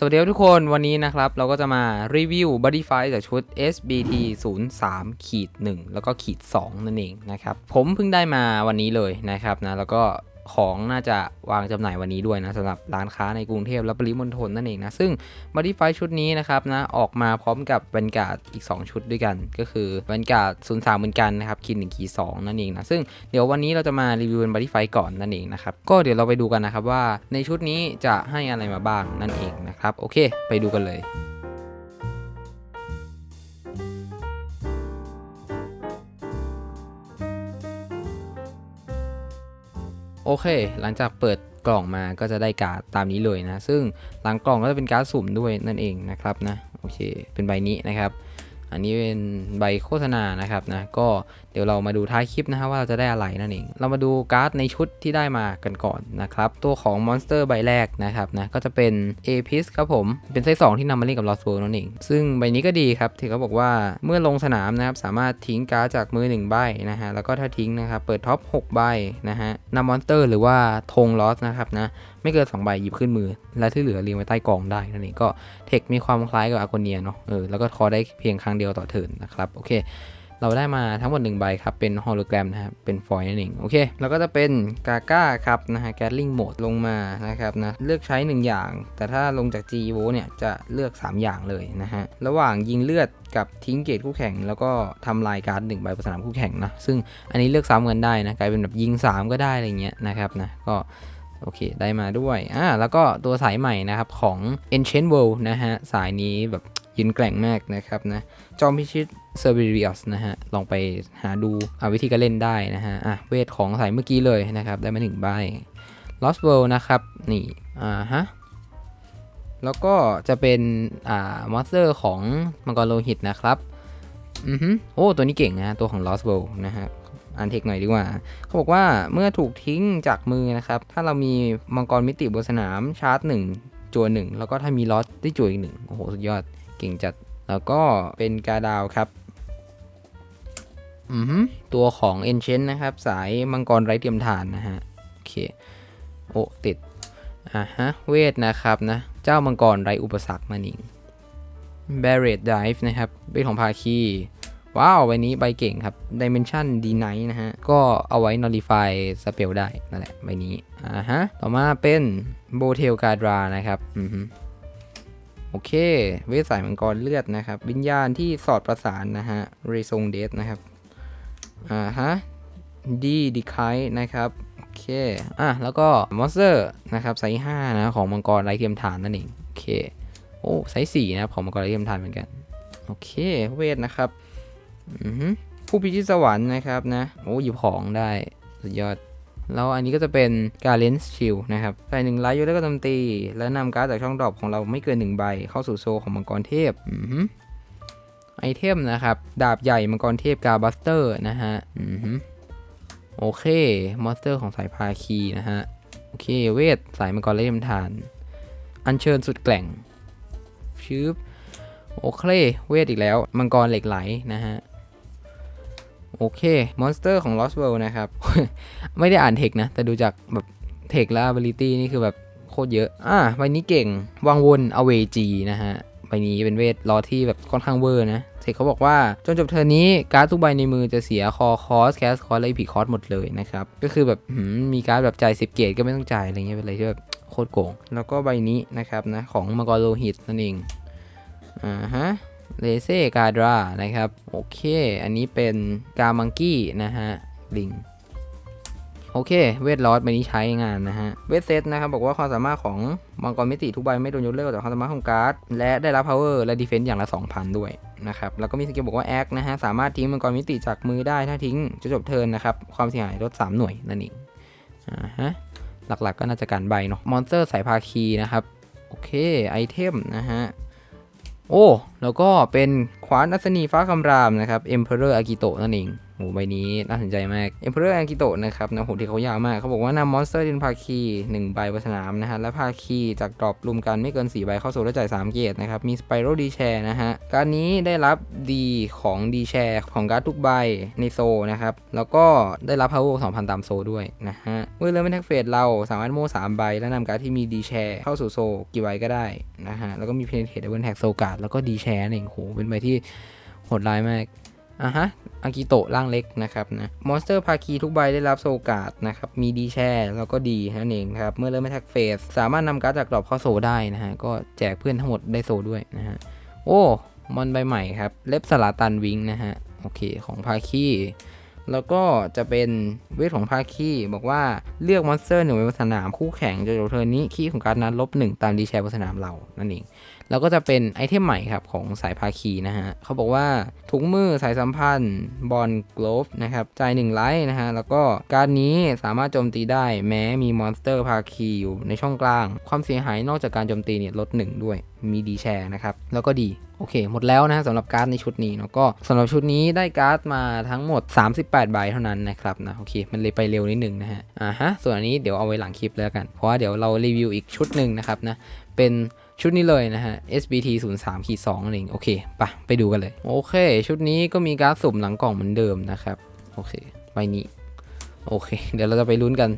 สวัสดีทุกคนวันนี้นะครับ เราก็จะมารีวิว Body f i จากชุด SBT 0 3ขีด1แล้วก็ขีด2นั่นเองนะครับ ผมเพิ่งได้มาวันนี้เลยนะครับนะ แล้วก็ ของน่าจะวางจำหน่ายวันนี้ด้วยนะสำหรับร้านค้าในกรุงเทพและปริมณฑลนั่นเองนะ ซึ่ง Body f i ชุดนี้นะครับนะออกมาพร้อมกับแวนการ์ดอีก 2 ชุดด้วยกัน ก็คือแวนการ์ด0 3เหมือนกันนะครับขีด1ขีด2นั่นเองนะ ซึ่งเดี๋ยววันนี้เราจะมารีวิวเป็นบ o ดี้ไฟก่อนนั่นเองนะครับ ก็เดี๋ยวเราไปดูกันนะครับว่าในชุดนี้จะให้อะไรมาบ้างนั่นเองนะครับโอเค ไปดูกันเลย โอเค หลังจากเปิดกล่องมาก็จะได้การ์ดตามนี้เลยนะ ซึ่งหลังกล่องก็จะเป็นการ์ดสุ่มด้วยนั่นเองนะครับนะ โอเค เป็นใบนี้นะครับ อันนี้เป็นใบโฆษณานะครับนะก็เดี๋ยวเรามาดูท้ายคลิปนะครับว่าเราจะได้อะไรนั่นเอง เรามาดูการ์ดในชุดที่ได้มากันก่อนนะครับ ตัวของมอนสเตอร์ใบแรกนะครับนะก็จะเป็น a p i s ครับผมเป็นไซส์2ที่นำมาเล่นกับ Lost World นั่นเอง ซึ่งใบนี้ก็ดีครับที่เขาบอกว่าเมื่อลงสนามนะครับสามารถทิ้งการ์ดจากมือ1ใบนะฮะแล้วก็ถ้าทิ้งนะครับเปิดท็อป6ใบนะฮะนำมอนสเตอร์หรือว่าธงลอสนะครับนะ ไม่เกิน2ใบหยิบขึ้นมือ และที่เหลือเรียงไว้ใต้กองได้นั่นเองก็เทคมีความคล้ายกับอาโกเนียเนาะเออแล้วก็คอได้เพียงครั้งเดียวต่อเทิร์นนะครับโอเค เราได้มาทั้งหมด1ใบครับ เป็นฮอลโลแกรมนะครับเป็นฟอยล์นั่นเองโอเค แล้วก็จะเป็นกาก้าครับนะฮะแกลลิงโหมดลงมานะครับนะเลือกใช้ 1 อย่าง แต่ถ้าลงจาก G v o เนี่ยจะเลือก 3 อย่างเลยนะฮะระหว่างยิงเลือดกับทิ้งเกตคู่แข่งแล้วก็ทำลายการ์ดหนึ่งใบบนสนามคู่แข่งนะซึ่งอันนี้เลือกซ้ำกันได้นะกลายเป็นแบบยิง 3 ก็ได้อะไรเงี้ยนะครับนะก็ โอเค ได้มาด้วยอ่าแล้วก็ตัวสายใหม่นะครับของ Ancient World นะฮะ สายนี้แบบยืนแกร่งมากนะครับนะ จอมพิชิต c e r b e r i u s นะฮะ ลองไปหาดูาวิธีการเล่นได้นะฮะ อะ เวทของสายเมื่อกี้เลยนะครับ ได้มาหนึ่งใบ Lost World นะครับ นี่ อ่าฮะ แล้วก็จะเป็น อ่ามอสเตอร์ของมังกรโลหิตนะครับ อือฮึโอ้ ตัวนี้เก่งนะ ตัวของ Lost World นะฮะ อ่านเทคหน่อยดีกว่า เขาบอกว่าเมื่อถูกทิ้งจากมือนะครับ ถ้าเรามีมังกรมิติบนสนามชาร์จ1จัว1แล้วก็ถ้ามีลอสได้จัวอีกหนึ่งโอ้โห สุดยอดเก่งจัด แล้วก็เป็นกาดาวครับอือฮึตัวของ e n c h a n t นะครับ สายมังกรไร้เทียมทานนะฮะ โอเค โอ้ติด อ่าฮะ เวทนะครับนะ เจ้ามังกรไร้อุปสรรคนั่นเอง Barret Dive นะครับ เวทของภาคี ว้าวใบนี้ใบเก่งครับ Dimension d n i g h t นะฮะ ก็เอาไว้ Nullify Spell ได้ นั่นแหละใบนี้ อ่าฮะ ต่อมาเป็น b o t e l g a d r a นะครับอือฮึโอเค เวทสายมังกรเลือดนะครับ วิญญาณที่สอดประสานนะฮะ r e s o n d e a t นะครับ อ่าฮะ D d e c a y นะครับโอเค อะ แล้วก็ Monster นะครับไซส์5นะ ของมังกรไร้เทียมฐานนั่นเอง โอเค โอ้ไซส์4นะครับ ของมังกรไร้เทียมฐานเหมือนกัน โอเค เวทนะครับ ผู้พิชิตสวรรค์นะครับนะโอ้หยิบของได้สุดยอด แล้วอันนี้ก็จะเป็นการเลนส์ชิลนะครับใส่หนึ่งไลท์ยกเลิกการโจมตี แล้วนำการ์ดจากช่องดรอปของเราไม่เกินหนึ่งใบ เข้าสู่โซของมังกรเทพอือฮึไอเทมนะครับ ดาบใหญ่มังกรเทพกาบัสเตอร์นะฮะอือฮึโอเค มอนสเตอร์ของสายพาคีนะฮะ โอเค เวท สายมังกรเล่มทาน อัญเชิญสุดแกล่งชืบโอเค เวทอีกแล้ว มังกรเหล็กไหลนะฮะ โอเคมอนสเตอร์ของ Lost World นะครับ ไม่ได้อ่านเทคนะ แต่ดูจากแบบเทคและ ability นี่คือแบบโคตรเยอะ อ่าใบนี้เก่งวางวน away G นะฮะใบนี้เป็นเวทรอที่แบบค่อนข้างเวอร์นะเทคเขาบอกว่าจนจบเทอร์นี้การ์ดทุกใบในมือจะเสียคอคอสแคสคอสและอีพีคอสหมดเลยนะครับ ก็คือแบบมมีการ์ดแบบจ่าย10เกตก็ไม่ต้องจ่ายอะไรเงี้ยเป็นอะไรที่แบบโคตรโกง แล้วก็ใบนี้นะครับนะของมังกรโลหิตนั่นเองอ่าฮะ เลเซกาดรานะครับ โอเค อันนี้เป็นกามังกี้นะฮะ ลิง โอเค เวทลอสใบนี้ใช้งานนะฮะ เวทเซตนะครับบอกว่าความสามารถของมังกรมิติทุกใบไม่โดนยกเลิกจากความสามารถของการ์ด และได้รับ power และ defense อย่างละ 2,000 ด้วยนะครับ แล้วก็มีสกิลบอกว่าแอคนะฮะ สามารถทิ้งมังกรมิติจากมือได้ถ้าทิ้งจะจบเทิร์นนะครับ ความเสียหายลด 3 หน่วยนั่นเอง อ่าฮะ หลักๆก็น่าจะการใบเนาะ มอนสเตอร์สายพาคีนะครับ โอเค ไอเทมนะฮะ โอ้ แล้วก็เป็นขวานอัศนีฟ้าคำรามนะครับ Emperor Akito นั่นเอง โหใบนี้น่าสนใจมาก Emperor Akito นะครับนะโหที่เขายาวมาก เขาบอกว่านำมอนสเตอร์ดินภาคี1ใบบนสนามนะฮะ และภาคีจากดรอปรวมกันไม่เกิน 4 ใบเข้าสู่แล้วจ่าย 3 เกตนะครับ มี Spiral D Share นะฮะ การนี้ได้รับดีของ D Share ของการ์ดทุกใบในโซนะครับ แล้วก็ได้รับ Power 2,000 ตามโซด้วยนะฮะ เมื่อเริ่มเป็นแท็กเฟสเราสามารถโม่3ใบ และนำการ์ดที่มี D Share เข้าสู่โซกี่ใบก็ได้นะฮะ แล้วก็มี Penetrate Double Tag โซการ์ดแล้วก็ D Share นั่นเองโหเป็นใบที่โหดร้ายมาก อะฮะอากิโตะร่างเล็กนะครับนะมอนสเตอร์ภาคีทุกใบได้รับโซกาดนะครับ มีดีแชร์แล้วก็ดีนั่นเองครับ เมื่อเริ่มแท็กเฟส สามารถนำการ์ดจากดรอปเข้าโซได้นะฮะ ก็แจกเพื่อนทั้งหมดได้โซด้วยนะฮะ โอ้ มอนใบใหม่ครับ เล็บสลาตันวิงนะฮะ โอเค ของภาคี แล้วก็จะเป็นเวทของภาคีบอกว่าเลือกมอนสเตอร์หนึ่งไว้บนสนามคู่แข่งจนจบเทิร์นนี้คีของการนั้นลบหนึ่งตามดีแชร์บนสนามเรานั่นเองแล้วก็จะเป็นไอเทมใหม่ครับของสายภาคีนะฮะเขาบอกว่าถุงมือสายสัมพันธ์บอลกลฟนะครับจ่ายหนึ่งไลท์นะฮะแล้วก็การนี้สามารถโจมตีได้แม้มีมอนสเตอร์ภาคีอยู่ในช่องกลาง ความเสียหายนอกจากการโจมตีเนี่ยลด1ด้วยมีดีแชร์นะครับแล้วก็ดี โอเค หมดแล้วนะสำหรับการ์ดในชุดนี้เนาะก็สำหรับชุดนี้ได้การ์ดมาทั้งหมด 38 ใบเท่านั้นนะครับนะโอเค มันเลยไปเร็วนิดนึงนะฮะอ่าฮะส่วนอันนี้เดี๋ยวเอาไว้หลังคลิปแล้วกัน เพราะว่าเดี๋ยวเรารีวิวอีกชุดหนึ่งนะครับนะเป็นชุดนี้เลยนะฮะ SBT 0 3ขีด2นั่นเองโอเคไปไปดูกันเลย โอเค ชุดนี้ก็มีการ์ดสุ่มหลังกล่องเหมือนเดิมนะครับ โอเคใบนี้ โอเค เดี๋ยวเราจะไปลุ้นกัน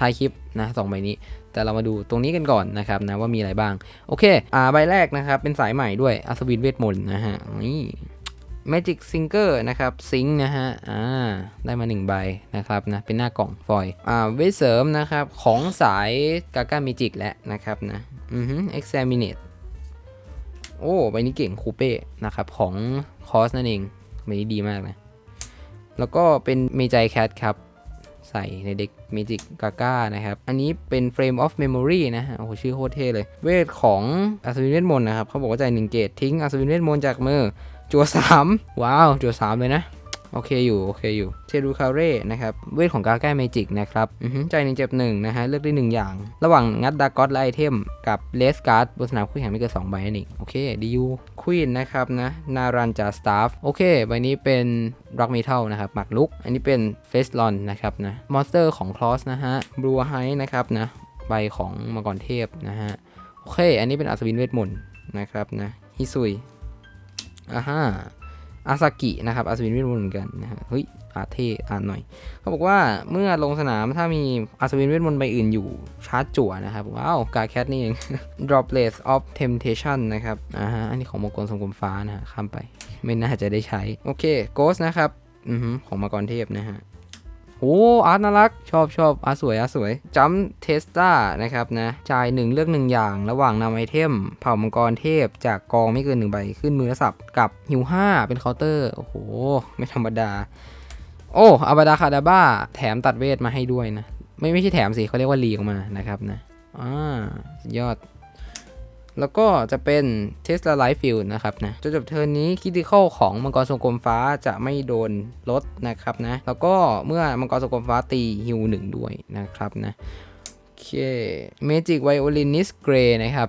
ท้ายคลิปนะสองใบนี้ แต่เรามาดูตรงนี้กันก่อนนะครับนะว่ามีอะไรบ้าง โอเค อ่าใบแรกนะครับ เป็นสายใหม่ด้วยอัศวินเวทมนต์นะฮะนี่ Magic Singer นะครับซิงนะฮะ อ่า ได้มา 1 ใบนะครับนะ เป็นหน้ากล่องฟอยอ่าเวทเสริมนะครับ ของสายกาก้ามิจิกแล้วนะครับนะ อือฮึ Examinate โอ้ ใบนี้เก่งคูเป้นะครับ ของคอสนั่นเองใบนี้ดีมากนะ แล้วก็เป็นเมจ i แคทครับ ใส่ในเด็ก Magic Gaga นะครับ อันนี้เป็น Frame of Memory นะฮะ โอ้โห ชื่อโคตรเท่เลย เวทของอัศวินเวทมนต์นะครับ เขาบอกว่าจ่ายหนึ่งเกตทิ้งอัศวินเวทมนต์จากมือจัวสามว้าว จัวสามเลยนะ โอเคอยู่ โอเคอยู่เชดูคาเร่นะครับ เวทของกาแก้เมจิกนะครับใจหนึ่งเจ็บหนึ่งนะฮะ เลือกได้หนึ่งอย่าง ระหว่างงัดดากอสและไอเทม กับเลสการ์ดบนสนามคู่แข่งไม่เกินสองใบนั่นเองโอเคดียูควีนนะครับนะนารันจาสตาฟโอเคใบนี้เป็นร็อกเมทัลนะครับหมักลุก อันนี้เป็นเฟสลอนนะครับนะมอนสเตอร์ของคลอสนะฮะบลูไฮนะครับนะใบของมังกรเทพนะฮะโอเค อันนี้เป็นอัศวินเวทมนต์นะครับนะฮิซุยอ่าฮะ อาซากินะครับอัศวินเวทมนต์เหมือนกันนะฮะเฮ้ยอ่านเท่อ่านหน่อย เขาบอกว่าเมื่อลงสนามถ้ามีอัศวินเวทมนต์ใบอื่นอยู่ชาร์จจั่วนะครับ ว้าวกาแคทนี่เอง Droplets of Temptation นะครับอ่าฮะอันนี้ของมังกรสมกลมฟ้านะฮะข้ามไป ไม่น่าจะได้ใช้ โอเค Ghost นะครับ อือฮึของมังกรเทพนะฮะ โอ้อาร์ตน่ารัก ชอบชอบอาร์ตสวยอาร์ตสวยจัมเทสตานะครับนะจ่ายหนึ่งเลือกหนึ่งอย่าง ระหว่างนำไอเทม เผ่ามังกรเทพ จากกองไม่เกินหนึ่งใบขึ้นมือและสับกับหิวห้าเป็นเคาน์เตอร์ โอ้โห ไม่ธรรมดา โอ้อาบาดาคาดาบ้า แถมตัดเวทมาให้ด้วยนะ ไม่ไม่ใช่แถมสิเขาเรียกว่ารีออกมานะครับนะอ่ายอด แล้วก็จะเป็น Tesla Life Field นะครับนะจนจบเทิร์นนี้คิติคอลของมังกรทรงกลมฟ้าจะไม่โดนลดนะครับนะ แล้วก็เมื่อมังกรทรงกลมฟ้าตีฮิวหนึ่งด้วยนะครับนะ โอเค Magic Violinist Grey นะครับ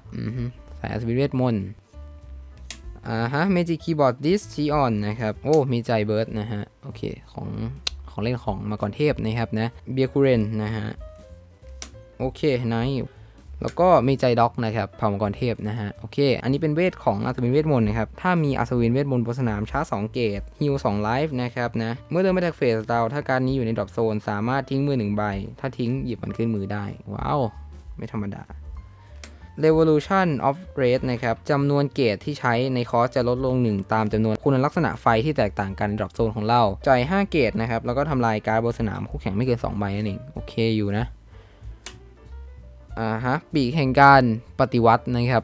สายอัศวินเวทมนต์อ่าฮะ Magic Keyboard Disc Tion นนะครับ โอ้ มีใจเบิร์ดนะฮะ โอเค ของของเล่นของมังกรเทพนะครับนะเบียคูเรนนะฮะ โอเคไน แล้วก็มีใจด็อกนะครับเผ่ามังกรเทพนะฮะ โอเค อันนี้เป็นเวทของอัศวินเวทมนต์นะครับ ถ้ามีอัศวินเวทมนต์บนสนามชาร์จ2เกตฮิล2ไลฟ์นะครับนะ เมื่อเดินไปจากเฟสเราถ้าการนี้อยู่ในดรอปโซน สามารถทิ้งมือหนึ่งใบ ถ้าทิ้งหยิบมันขึ้นมือได้ ว้าว ไม่ธรรมดา Revolution of Rate นะครับจำนวนเกตที่ใช้ในคอสจะลดลง 1 ตามจำนวนคุณลักษณะไฟที่แตกต่างกันดรอปโซนของเรา จ่าย 5 เกตนะครับ แล้วก็ทำลายการดบนสนามคู่แข่งไม่เกิน2ใบนั่นเอง โอเคอยู่นะ อ่าฮะปีกแห่งการปฏิวัตินะครับ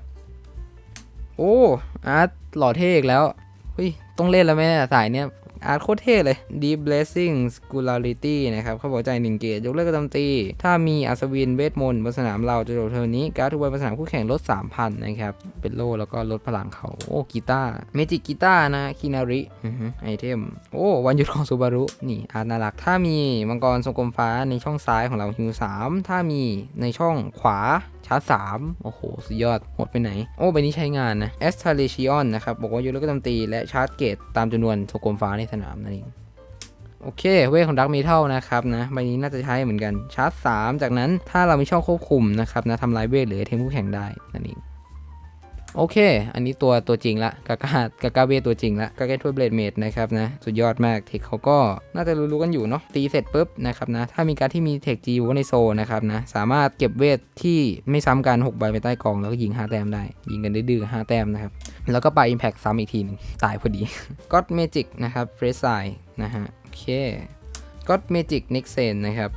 โอ้อาร์ตหล่อเท่อีกแล้วเฮ้ยต้องเล่นแล้วไหมสายเนี้ย อาร์ตโคตรเท่เลย Deep Blessing Singularity นะครับเขาบอกใจหนึ่งเกตยกเลิกกรโจมตี ถ้ามีอัศวินเวทมนต์บนสนามเราจะโดดเทอร์นนี้ การ์ดทุกใบบนสนามคู่แข่งลด 3,000 นะครับ เป็นโล่แล้วก็ลดพลังเขา โอ้กีตาร์เมจิกกีตาร์นะคินาริไอเทม โอ้ วันหยุดของซูบารุนี่อาร์ตน่ารัก ถ้ามีมังกรทรงกลมฟ้าในช่องซ้ายของเราฮิว3ถ้ามีในช่องขวา ชาร์จสามโอ้โห สุดยอดหดไปไหน โอ้ใบนี้ใช้งานนะ e s t a l a t i o n นะครับ บอกว่ายูเลิกการโจมตีและชาร์จเกตตามจำนวนโทรกลมฟ้าในสนามนั่นเองโอเค เวทของดักเมทัลนะครับนะใบนี้น่าจะใช้เหมือนกันชาร์จ 3 จากนั้นถ้าเรามีช่องควบคุมนะครับนะทำลายเวทหรือเทมผู้แข่งได้นั่นเอง โอเค อันนี้ตัวตัวจริงละกากากากาเวตัวจริงละกาเกตทวยเบลดเมดนะครับนะ สุดยอดมาก เทคเขาก็น่าจะรู้ๆกันอยู่เนาะ ตีเสร็จปุ๊บนะครับนะ ถ้ามีการที่มีเทคจีอยู่ในโซนนะครับนะ สามารถเก็บเวทที่ไม่ซ้ำกัน6ใบไปใต้กอง แล้วก็ยิง 5 แต้มได้ ยิงกันดื้อๆ5แต้มนะครับ แล้วก็ไป Impact ซ้ำอีกทีหนึงตายพอดีก็ d Magic นะครับเฟรชไซนะฮะ โอเค ก็ Magic Next s e n นะครับ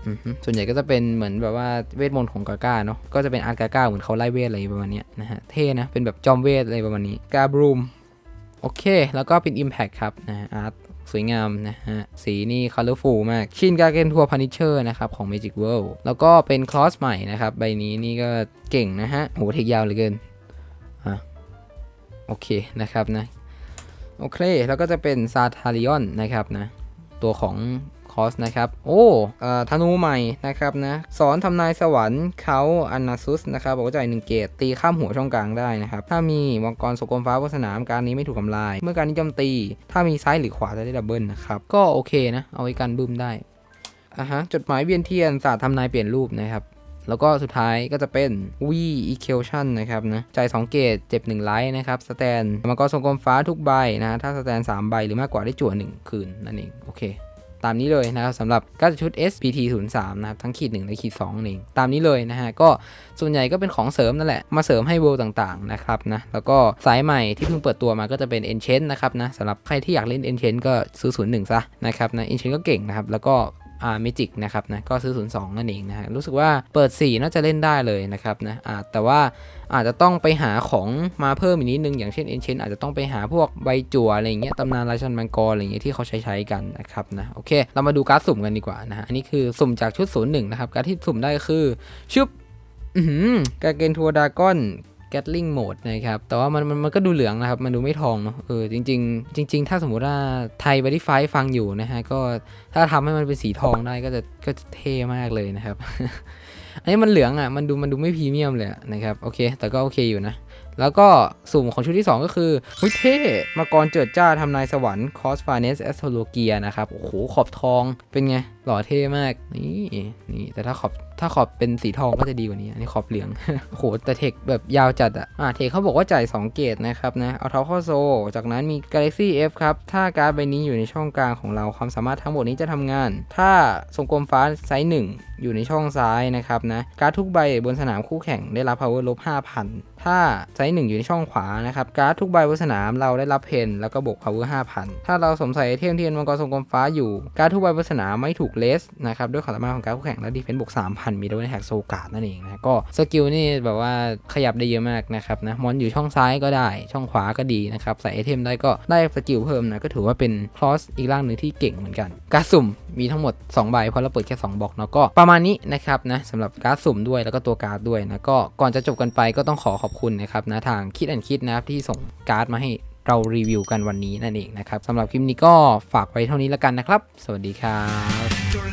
ส่วนใหญ่ก็จะเป็นเหมือนแบบว่าเวทมนต์ของกาก้าเนาะ ก็จะเป็นอาร์กาก้าเหมือนเขาไล่เวทอะไรประมาณนี้นะฮะ เท่นะ เป็นแบบจอมเวทอะไรประมาณนี้ กาบรูม โอเค แล้วก็เป็น Impact ครับนะฮะอาร์ตสวยงามนะฮะ สีนี่ colorful มาก ชินกาเกนทัวร์พันิเชอร์นะครับ ของ Magic World แล้วก็เป็นคลอสใหม่นะครับ ใบนี้นี่ก็เก่งนะฮะโหเทคยาวเหลือเกินอะโอเคนะครับนะ โอเค แล้วก็จะเป็นซาทาริออนนะครับนะ ตัวของ คอสนะครับโอ้อธนูใหม่นะครับนะสอนทำนายสวรรค์เขาอันนาซุสนะครับบอกว่าจ่ายหนึ่งเกตตีข้ามหัวช่องกลางได้นะครับถ้ามีมังกรสกลฟ้าบนสนามการนี้ไม่ถูกทำลาย เมื่อการนี้โจมตี ถ้ามีซ้ายหรือขวาจะได้ดับเบิลนะครับก็โอเคนะเอาไว้กันบึ้มได้อะฮะจดหมายเวียนเทียนศาสตร์ทำนายเปลี่ยนรูปนะครับแล้วก็สุดท้ายก็จะเป็น V Equation นะครับนะจ่าย2เกตเจ็บ1ไลท์นะครับสแตนมันก็ทรงกลมฟ้าทุกใบนะถ้าสแตน3ใบหรือมากกว่าได้จั่ว1คืนนั่นเองโอเค ตามนี้เลยนะครับสำหรับการชุด SPT 0 3นะครับทั้งขีด1และขีด2นั่นเองตามนี้เลยนะฮะก็ส่วนใหญ่ก็เป็นของเสริมนั่นแหละ มาเสริมให้เวลต่างๆนะครับนะแล้วก็สายใหม่ที่เพิ่งเปิดตัวมาก็จะเป็น Enchant นะครับนะสำหรับใครที่อยากเล่น Enchant ก็ซื้อ01ซะนะครับนะ Enchant ก็เก่งนะครับแล้วก็ อ่าเมจิกนะครับนะก็ซื้อ 02 นั่นเองนะฮะรู้สึกว่าเปิด 4 น่าจะเล่นได้เลยนะครับนะอ่าแต่ว่าอาจจะต้องไปหาของมาเพิ่มอีกนิดนึง อย่างเช่นเอนเชนอาจจะต้องไปหาพวกใบจั่วอะไรอย่างเงี้ยตำนานราชันมังกรอะไรอย่างเงี้ยที่เขาใช้ใช้กันนะครับนะโอเค เรามาดูการ์ดสุ่มกันดีกว่านะฮะอันนี้คือสุ่มจากชุด 01 นะครับการดที่สุ่มได้คือชุบอือหือกาเกนทัวดากอน ตลิงโหมดนะครับแต่ว่ามันมันมันก็ดูเหลืองนะครับ มันดูไม่ทองเนาะเออจริง ๆ จริง ๆ ถ้าสมมุติว่าไทยบ o ดี้ไฟฟังอยู่นะฮะก็ถ้าทำให้มันเป็นสีทองได้ก็จะก็จะเท่มากเลยนะครับ อันนี้มันเหลืองอะมันดูมันดูไม่พรีเมียมเลยะนะครับโอเค แต่ก็โอเคอยู่นะแล้วก็สุ่มของชุดที่ 2 ก็คือหุ้ยเท่มากรเจิดจ้าทำนายสวรรค์คอสฟาเนสแอสโทโลเกียนะครับ โอ้โห ขอบทองเป็นไง หล่อเท่มาก นี่นี่แต่ถ้าขอบ ถ้าขอบเป็นสีทองก็จะดีกว่านี้ อันนี้ขอบเหลือง โห แต่เทคแบบยาวจัดอะอ่าเทคเขาบอกว่าจ่าย 2 เกตนะครับนะ เอาเท้าเข้าโซ จากนั้นมี Galaxy F ครับ ถ้าการ์ดใบนี้อยู่ในช่องกลางของเรา ความสามารถทั้งหมดนี้จะทำงาน ถ้าทรงกลมฟ้าไซส์1อยู่ในช่องซ้ายนะครับนะ การ์ดทุกใบบนสนามคู่แข่งได้รับ power ลบ5,000 ถ้าไซส์1อยู่ในช่องขวานะครับ การ์ดทุกใบบนสนามเราได้รับเพนแล้วก็บวก power 5,000 ถ้าเราสมใส่ไอเทมที่เป็นมังกรทรงกลมฟ้าอยู่ การ์ดทุกใบบนสนามไม่ถูกเลสนะครับด้วยความสามารถของการ์ดคู่แข่งและดีเฟนซ์บวก3,000มีด้วยแท็กโซการ์ดนั่นเองนะก็สกิลนี่แบบว่าขยับได้เยอะมากนะครับนะมอนอยู่ช่องซ้ายก็ได้ ช่องขวาก็ดีนะครับใส่ไอเทมได้ก็ได้สกิลเพิ่มนะก็ถือว่าเป็นคลอสอีกร่างหนึ่งที่เก่งเหมือนกันการดสุ่มมีทั้งหมด2ใบเพราะเราเปิดแค่2บล็อกเนาะก็ประมาณนี้นะครับนะสำหรับการดสุ่มด้วยแล้วก็ตัวการ์ดด้วยนะก็ก่อนจะจบกันไปก็ต้องขอขอบคุณนะครับนะทางคิดแอนคิดนะครับที่ส่งการ์ดมาให้เรารีวิวกันวันนี้นั่นเองนะครับสำหรับคลิปนี้ก็ฝากไว้เท่านี้แล้วกันนะครับ สวัสดีครับ